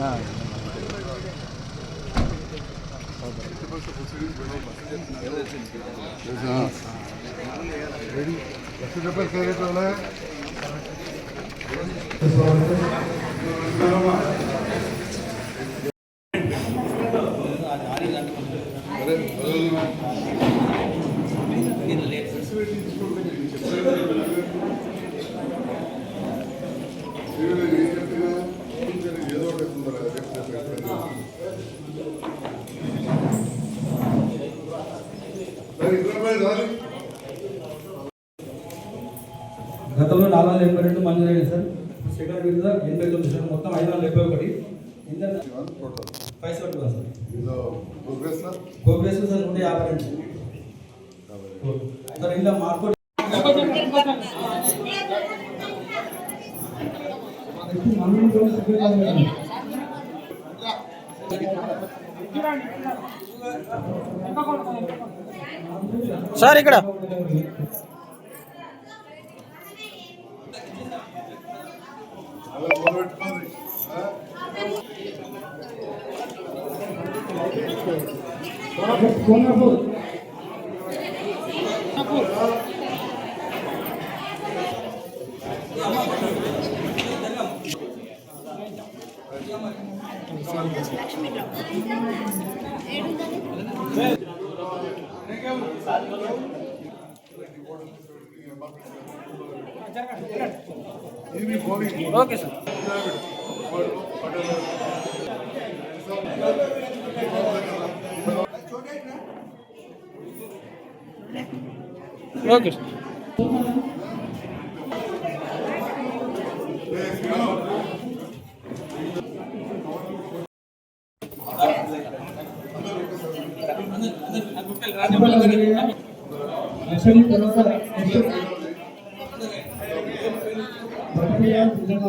não నాలుగు వందల ఎనభై రెండు మంజూరు అయింది సార్. సెకండ్ విడత ఎనభై తొమ్మిది సార్. మొత్తం ఐదు వందల డెబ్బై ఒకటి. Inter total five seventy one sir? నూట యాభై రెండు. మార్కెట్ సార్ ఇక్కడ. ఇది polling okay sir. Okay sir assembly తర్వాత ప్రక్రియ సిద్ధంగా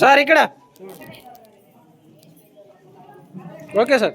సార్ ఇక్కడ. Okay sir.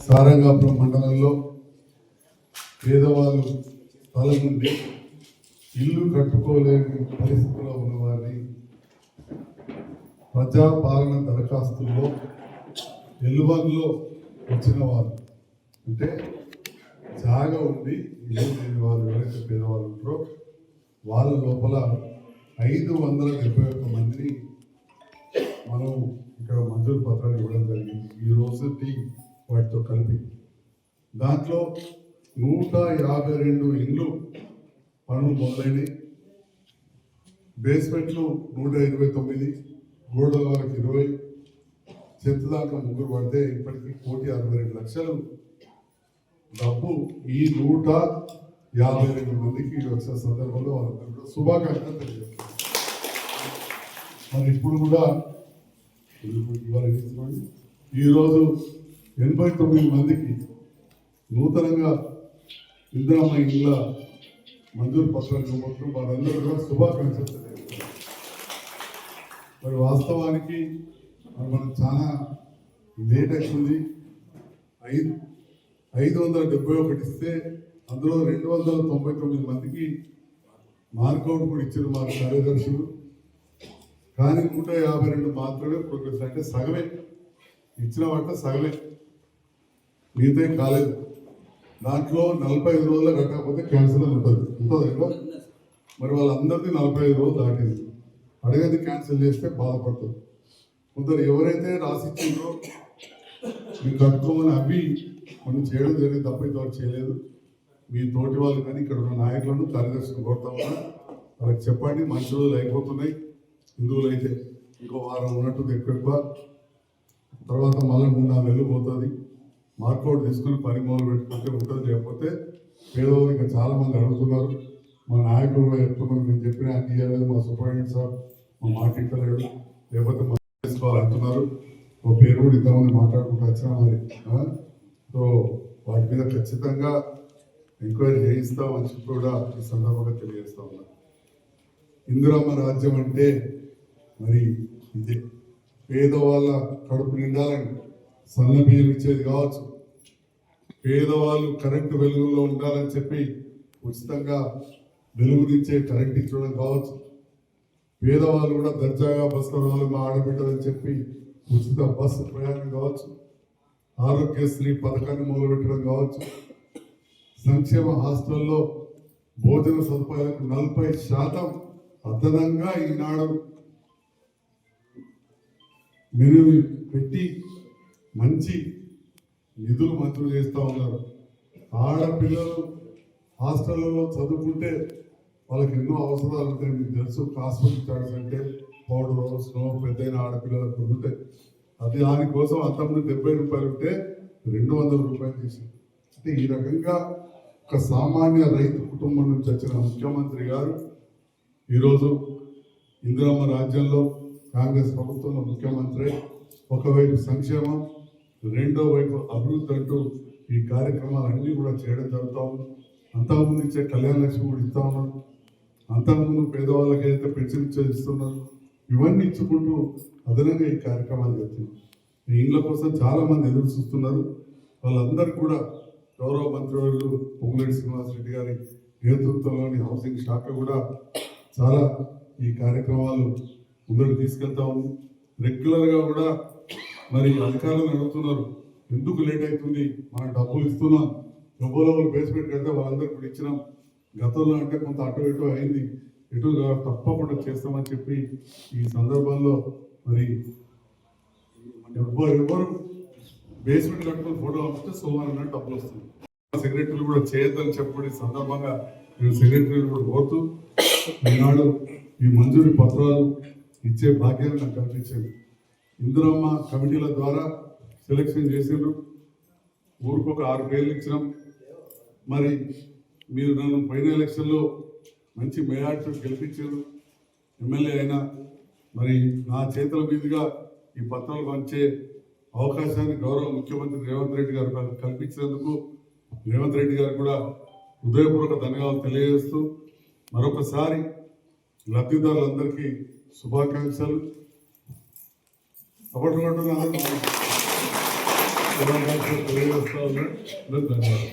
సారంగాపురం మండలంలో పేదవాళ్ళు స్థలం నుండి ఇల్లు కట్టుకోలేని పరిస్థితిలో ఉన్నవారిని ప్రజాపాలన దరఖాస్తుల్లో ఎల్లువన్లో వచ్చిన వారు. అంటే జాగా ఉండి ఇల్లు లేని వాళ్ళు ఎవరైతే పేదవాళ్ళు ఉంటారో వాళ్ళ లోపల ఐదు వందల డెబ్బై ఒక్క మందిని మనం ఇక్కడ మంజూరు పత్రాలు ఇవ్వడం జరిగింది. ఈ రోజు వాటితో కలిపి. దాంట్లో నూట యాభై రెండు ఇండ్లు పనులు మొదలైనవి బేస్మెంట్లు నూట ఇరవై తొమ్మిది గోడల వరకు ఇరవై చెత్త దాకా ముగ్గురు పడితే ఇప్పటికీ కోటి అరవై రెండు లక్షలు. డబ్బు ఈ నూట యాభై రెండు మందికి వచ్చిన సందర్భంలో వాళ్ళందరూ కూడా శుభాకాంక్షలు తెలియజేస్తారు మరి ఇప్పుడు కూడా ఈరోజు ఎనభై తొమ్మిది మందికి నూతనంగా ఇందిరమ్మ ఇంట్లో మంజూరు పత్రాలు మొత్తం వారందరూ కూడా శుభాకాంక్షలు మరి వాస్తవానికి మరి మనం చాలా లేట్ అవుతుంది ఐదు ఐదు వందల డెబ్బై ఒకటి ఇస్తే అందులో రెండు వందల తొంభై తొమ్మిది మందికి మార్కౌట్ కూడా ఇచ్చారు మా కార్యదర్శులు. కానీ నూట యాభై రెండు మాత్రమే ప్రోగ్రెస్ అంటే సగమే. ఇచ్చిన వాటిలో సగమే. మిగతా కాలేదు. దాంట్లో నలభై ఐదు రోజులు కట్టకపోతే క్యాన్సిల్ అని ఉంటుంది. ఉంటుంది మరి వాళ్ళందరినీ నలభై ఐదు రోజులు దాటింది. అడగది క్యాన్సిల్ చేస్తే బాధపడుతుంది. కొందరు ఎవరైతే రాసిచ్చిందో మీరు కట్టుకోమని అవి మనం చేయడం జరిగింది తప్ప ఇంతవరకు చేయలేదు. మీ తోటి వాళ్ళు కానీ ఇక్కడ ఉన్న నాయకులను కార్యదర్శులు కోరుతా ఉన్నా వాళ్ళకి చెప్పండి మంచి రోజులు అయిపోతున్నాయి. హిందువులు అయితే ఇంకో వారం ఉన్నట్టు ఎక్కువ తర్వాత మళ్ళీ మూడు నాలుగు వెళ్ళిపోతుంది మార్కౌట్ తీసుకుని పని మొదలు పెట్టుకుంటే ఉంటుంది. లేకపోతే పేదవాళ్ళు ఇంకా చాలామంది అడుగుతున్నారు. మా నాయకులు కూడా చెప్తున్నారు. నేను చెప్పిన అన్ని ఇవ్వలేదు మా సూపరింటెండెంట్ సార్ మా మాట ఇవ్వలేడు లేకపోతే మా చేసుకోవాలంటున్నారు ఓ పేరు కూడా ఇంతమంది మాట్లాడుకుంటూ వచ్చినా మరి సో వాటి మీద ఖచ్చితంగా ఎంక్వైరీ చేయిస్తామని చెప్పి కూడా ఈ సందర్భంగా తెలియజేస్తా ఉన్నా. ఇందిరమ్మ రాజ్యం అంటే మరి ఇదే. పేదవాళ్ళ కడుపు నిండాలని సన్న బియ్యం ఇచ్చేది కావచ్చు. పేదవాళ్ళు కరెంటు వెలుగులో ఉండాలని చెప్పి ఉచితంగా వెలుగునిచ్చే కరెంట్ ఇచ్చడం కావచ్చు. పేదవాళ్ళు కూడా దర్జాగా బస్సు రావాలి మా ఆడబిడ్డలని చెప్పి ఉచిత బస్సు ప్రయాణం కావచ్చు. ఆరోగ్యశ్రీ పథకాన్ని మొదలుపెట్టడం కావచ్చు. సంక్షేమ హాస్టల్లో భోజన సదుపాయాలకు నలభై శాతం అదనంగా ఈనాడు మెను పెట్టి మంచి నిధులు మంజూరు చేస్తూ ఉన్నారు. ఆడపిల్లలు హాస్టళ్ళలో చదువుకుంటే వాళ్ళకి ఎన్నో అవసరాలు ఉంటాయి. మీకు తెలుసు కాస్మెటిక్ చార్జెస్ అంటే పౌడర్ స్నో పెద్దయిన ఆడపిల్లలకు ఉంటాయి అది దానికోసం అంతకుముందు డెబ్బై రూపాయలు ఉంటే రెండు వందల రూపాయలు చేసి అంటే ఈ రకంగా ఒక సామాన్య రైతు కుటుంబం నుంచి వచ్చిన ముఖ్యమంత్రి గారు ఈరోజు ఇందిరమ్మ రాజ్యంలో కాంగ్రెస్ ప్రభుత్వంలో ముఖ్యమంత్రి. ఒకవైపు సంక్షేమం రెండో వైపు అభివృద్ధి అంటూ ఈ కార్యక్రమాలన్నీ కూడా చేయడం జరుగుతూ ఉంది. అంతకుముందు ఇచ్చే కళ్యాణ లక్ష్మి కూడా ఇస్తా ఉన్నాం. అంతకుముందు పేదవాళ్ళకి అయితే పెన్షన్ ఇచ్చేది ఇస్తున్నారు ఇవన్నీ ఇచ్చుకుంటూ అదనంగా ఈ కార్యక్రమాలు చేస్తున్నాం. ఈ ఇండ్ల కోసం చాలామంది ఎదురు చూస్తున్నారు. వాళ్ళందరూ కూడా గౌరవ మంత్రివర్యులు పొంగులేటి శ్రీనివాసరెడ్డి గారి నేతృత్వంలోని హౌసింగ్ శాఖ కూడా చాలా ఈ కార్యక్రమాలు ముందుకు తీసుకెళ్తా ఉంది. రెగ్యులర్గా కూడా మరి అధికారులు అడుగుతున్నారు. ఎందుకు లేట్ అవుతుంది? మనం డబ్బులు ఇస్తున్నాం. డబ్బులో బేస్మెంట్ కడితే వాళ్ళందరికీ కూడా ఇచ్చినాం. గతంలో అంటే కొంత అటు ఇటు అయింది. ఇటు తప్పకుండా చేస్తామని చెప్పి ఈ సందర్భంలో మరి ఎవ్వరు ఎవరు బేస్మెంట్ కట్టుకుని ఫోటో పంపిస్తే సోమవారం డబ్బులు వస్తుంది సెక్రటరీలు కూడా చేయొద్దని చెప్పి సందర్భంగా నేను సెక్రటరీలు కూడా కోరుతూ ఈనాడు ఈ మంజూరు పత్రాలు ఇచ్చే భాగ్యాన్ని నాకు కల్పించాను ఇందిరమ్మ కమిటీల ద్వారా సెలెక్షన్ చేసిండ్రు. ఊరికి ఒక ఆరు పేర్లు ఇచ్చినాం. మరి మీరు నన్ను పైన ఎలక్షన్లో మంచి మేయార్టీ గెలిపించారు ఎమ్మెల్యే అయినా మరి నా చేతుల మీదుగా ఈ పత్రాలు పంచే అవకాశాన్ని గౌరవ ముఖ్యమంత్రి రేవంత్ రెడ్డి గారు కల్పించినందుకు రేవంత్ రెడ్డి గారు కూడా హృదయపూర్వక ధన్యవాదాలు తెలియజేస్తూ మరొకసారి లబ్ధిదారులందరికీ శుభాకాంక్షలు. శుభాకాంక్షలు తెలియజేస్తా ఉన్నాను ధన్యవాదాలు.